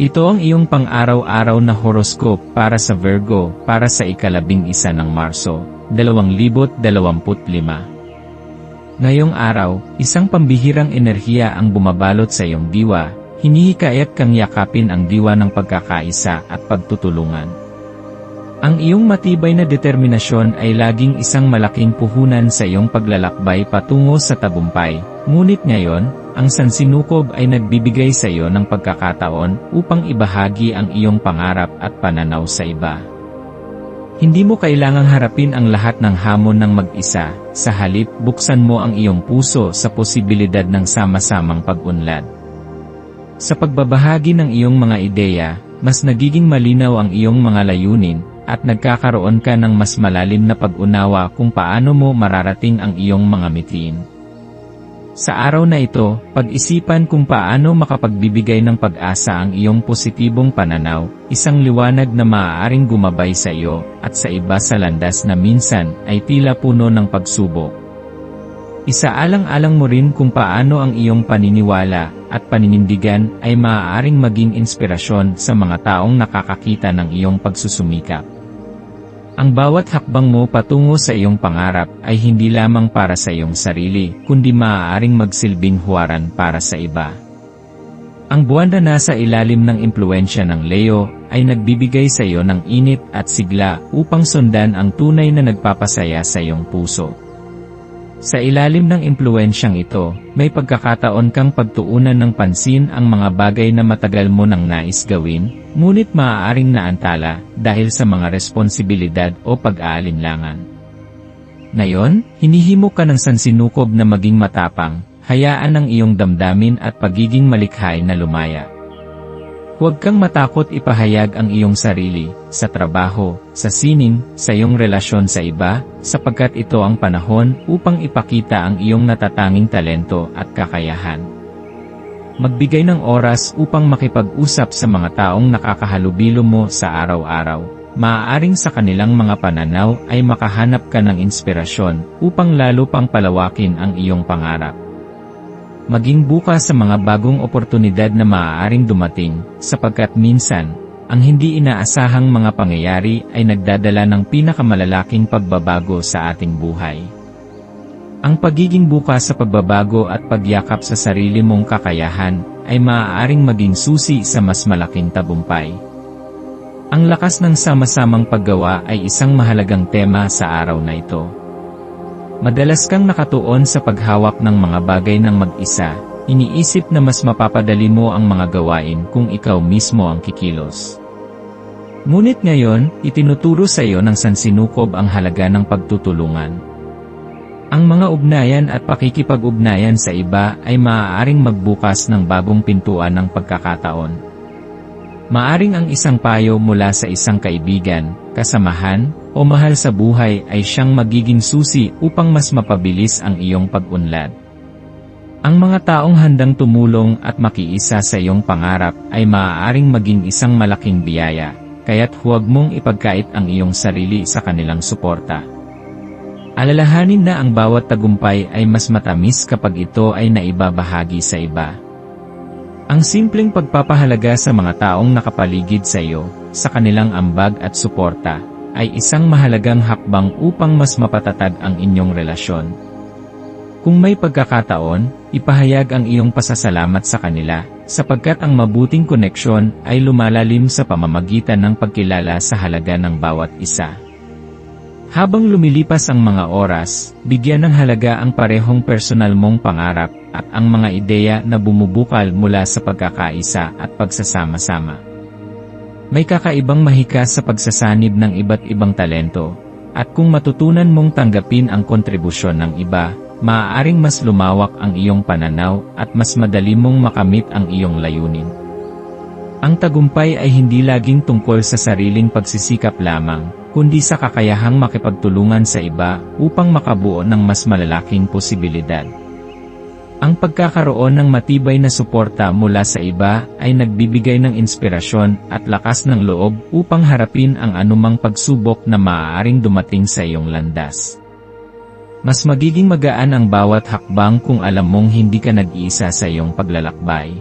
Ito ang iyong pang-araw-araw na horoscope para sa Virgo para sa ikalabing isa ng Marso, 2025. Ngayong araw, isang pambihirang enerhiya ang bumabalot sa iyong diwa, hinihikayat kang yakapin ang diwa ng pagkakaisa at pagtutulungan. Ang iyong matibay na determinasyon ay laging isang malaking puhunan sa iyong paglalakbay patungo sa tagumpay, ngunit ngayon, ang sansinukob ay nagbibigay sa iyo ng pagkakataon upang ibahagi ang iyong pangarap at pananaw sa iba. Hindi mo kailangang harapin ang lahat ng hamon ng mag-isa, sa halip buksan mo ang iyong puso sa posibilidad ng sama-samang pag-unlad. Sa pagbabahagi ng iyong mga ideya, mas nagiging malinaw ang iyong mga layunin, at nagkakaroon ka ng mas malalim na pag-unawa kung paano mo mararating ang iyong mga mitin. Sa araw na ito, pag-isipan kung paano makapagbibigay ng pag-asa ang iyong positibong pananaw, isang liwanag na maaaring gumabay sa iyo, at sa iba sa landas na minsan ay tila puno ng pagsubok. Isaalang-alang mo rin kung paano ang iyong paniniwala at paninindigan ay maaaring maging inspirasyon sa mga taong nakakakita ng iyong pagsusumikap. Ang bawat hakbang mo patungo sa iyong pangarap ay hindi lamang para sa iyong sarili, kundi maaaring magsilbing huwaran para sa iba. Ang buwan na nasa ilalim ng impluensya ng Leo ay nagbibigay sa iyo ng init at sigla upang sundan ang tunay na nagpapasaya sa iyong puso. Sa ilalim ng impluensyang ito, may pagkakataon kang pagtuunan ng pansin ang mga bagay na matagal mo nang nais gawin, ngunit maaaring naantala dahil sa mga responsibilidad o pag-aalinlangan. Ngayon, hinihimo ka ng sansinukob na maging matapang, hayaan ang iyong damdamin at pagiging malikhay na lumaya. Huwag kang matakot ipahayag ang iyong sarili, sa trabaho, sa sining, sa iyong relasyon sa iba, sapagkat ito ang panahon upang ipakita ang iyong natatanging talento at kakayahan. Magbigay ng oras upang makipag-usap sa mga taong nakakahalubilo mo sa araw-araw. Maaaring sa kanilang mga pananaw ay makahanap ka ng inspirasyon upang lalo pang palawakin ang iyong pangarap. Maging bukas sa mga bagong oportunidad na maaaring dumating, sapagkat minsan, ang hindi inaasahang mga pangyayari ay nagdadala ng pinakamalalaking pagbabago sa ating buhay. Ang pagiging bukas sa pagbabago at pagyakap sa sarili mong kakayahan ay maaaring maging susi sa mas malaking tagumpay. Ang lakas ng sama-samang paggawa ay isang mahalagang tema sa araw na ito. Madalas kang nakatuon sa paghawak ng mga bagay ng mag-isa, iniisip na mas mapapadali mo ang mga gawain kung ikaw mismo ang kikilos. Ngunit ngayon, itinuturo sa iyo ng sansinukob ang halaga ng pagtutulungan. Ang mga ugnayan at pakikipag-ugnayan sa iba ay maaaring magbukas ng bagong pintuan ng pagkakataon. Maaring ang isang payo mula sa isang kaibigan, kasamahan, o mahal sa buhay ay siyang magiging susi upang mas mapabilis ang iyong pag-unlad. Ang mga taong handang tumulong at makiisa sa iyong pangarap ay maaaring maging isang malaking biyaya, kaya't huwag mong ipagkait ang iyong sarili sa kanilang suporta. Alalahanin na ang bawat tagumpay ay mas matamis kapag ito ay naibabahagi sa iba. Ang simpleng pagpapahalaga sa mga taong nakapaligid sa iyo, sa kanilang ambag at suporta, ay isang mahalagang hakbang upang mas mapatatag ang inyong relasyon. Kung may pagkakataon, ipahayag ang iyong pasasalamat sa kanila, sapagkat ang mabuting koneksyon ay lumalalim sa pamamagitan ng pagkilala sa halaga ng bawat isa. Habang lumilipas ang mga oras, bigyan ng halaga ang parehong personal mong pangarap at ang mga ideya na bumubukal mula sa pagkakaisa at pagsasama-sama. May kakaibang mahika sa pagsasanib ng iba't ibang talento, at kung matutunan mong tanggapin ang kontribusyon ng iba, maaaring mas lumawak ang iyong pananaw at mas madali mong makamit ang iyong layunin. Ang tagumpay ay hindi laging tungkol sa sariling pagsisikap lamang, kundi sa kakayahang makipagtulungan sa iba upang makabuo ng mas malalaking posibilidad. Ang pagkakaroon ng matibay na suporta mula sa iba ay nagbibigay ng inspirasyon at lakas ng loob upang harapin ang anumang pagsubok na maaaring dumating sa iyong landas. Mas magiging magaan ang bawat hakbang kung alam mong hindi ka nag-iisa sa iyong paglalakbay.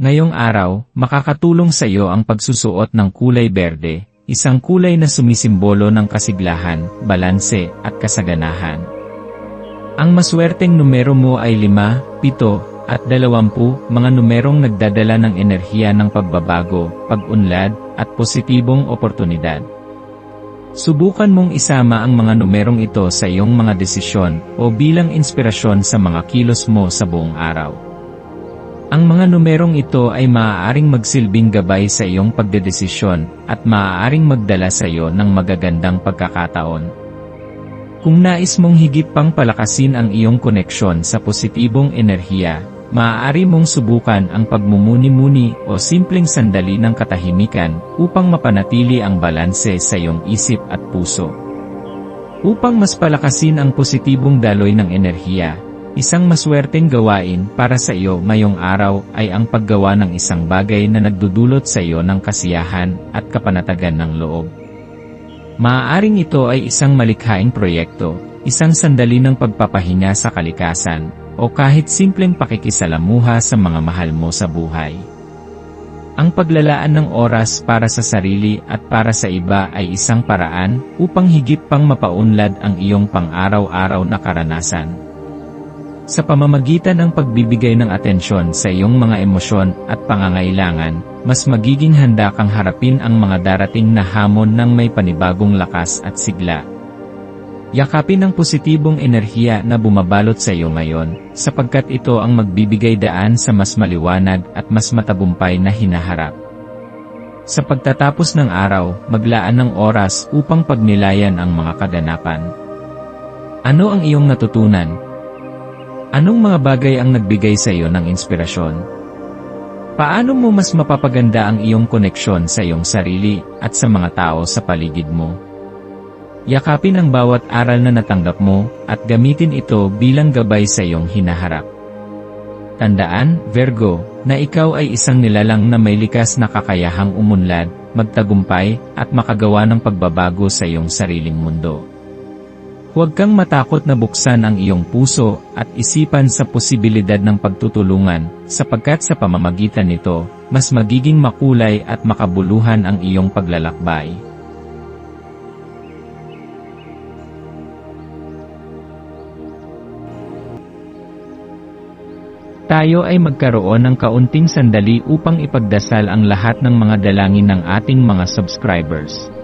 Ngayong araw, makakatulong sa iyo ang pagsusuot ng kulay berde, isang kulay na sumisimbolo ng kasiglahan, balanse, at kasaganahan. Ang maswerteng numero mo ay 5, 7, at 20, mga numerong nagdadala ng enerhiya ng pagbabago, pag-unlad, at positibong oportunidad. Subukan mong isama ang mga numerong ito sa iyong mga desisyon o bilang inspirasyon sa mga kilos mo sa buong araw. Ang mga numerong ito ay maaaring magsilbing gabay sa iyong pagdedesisyon at maaaring magdala sa iyo ng magagandang pagkakataon. Kung nais mong higit pang palakasin ang iyong koneksyon sa positibong enerhiya, maaari mong subukan ang pagmumuni-muni o simpleng sandali ng katahimikan upang mapanatili ang balanse sa iyong isip at puso. Upang mas palakasin ang positibong daloy ng enerhiya, isang maswerteng gawain para sa iyo ngayong araw ay ang paggawa ng isang bagay na nagdudulot sa iyo ng kasiyahan at kapanatagan ng loob. Maaaring ito ay isang malikhaing proyekto, isang sandali ng pagpapahinga sa kalikasan, o kahit simpleng pakikisalamuha sa mga mahal mo sa buhay. Ang paglalaan ng oras para sa sarili at para sa iba ay isang paraan upang higit pang mapaunlad ang iyong pang-araw-araw na karanasan. Sa pamamagitan ng pagbibigay ng atensyon sa iyong mga emosyon at pangangailangan, mas magiging handa kang harapin ang mga darating na hamon ng may panibagong lakas at sigla. Yakapin ang positibong enerhiya na bumabalot sa iyo ngayon, sapagkat ito ang magbibigay daan sa mas maliwanag at mas matagumpay na hinaharap. Sa pagtatapos ng araw, maglaan ng oras upang pagnilayan ang mga kaganapan. Ano ang iyong natutunan? Anong mga bagay ang nagbigay sa iyo ng inspirasyon? Paano mo mas mapapaganda ang iyong koneksyon sa iyong sarili at sa mga tao sa paligid mo? Yakapin ang bawat aral na natanggap mo at gamitin ito bilang gabay sa iyong hinaharap. Tandaan, Virgo, na ikaw ay isang nilalang na may likas na kakayahang umunlad, magtagumpay, at makagawa ng pagbabago sa iyong sariling mundo. Huwag kang matakot na buksan ang iyong puso at isipan sa posibilidad ng pagtutulungan, sapagkat sa pamamagitan nito, mas magiging makulay at makabuluhan ang iyong paglalakbay. Tayo ay magkaroon ng kaunting sandali upang ipagdasal ang lahat ng mga dalangin ng ating mga subscribers,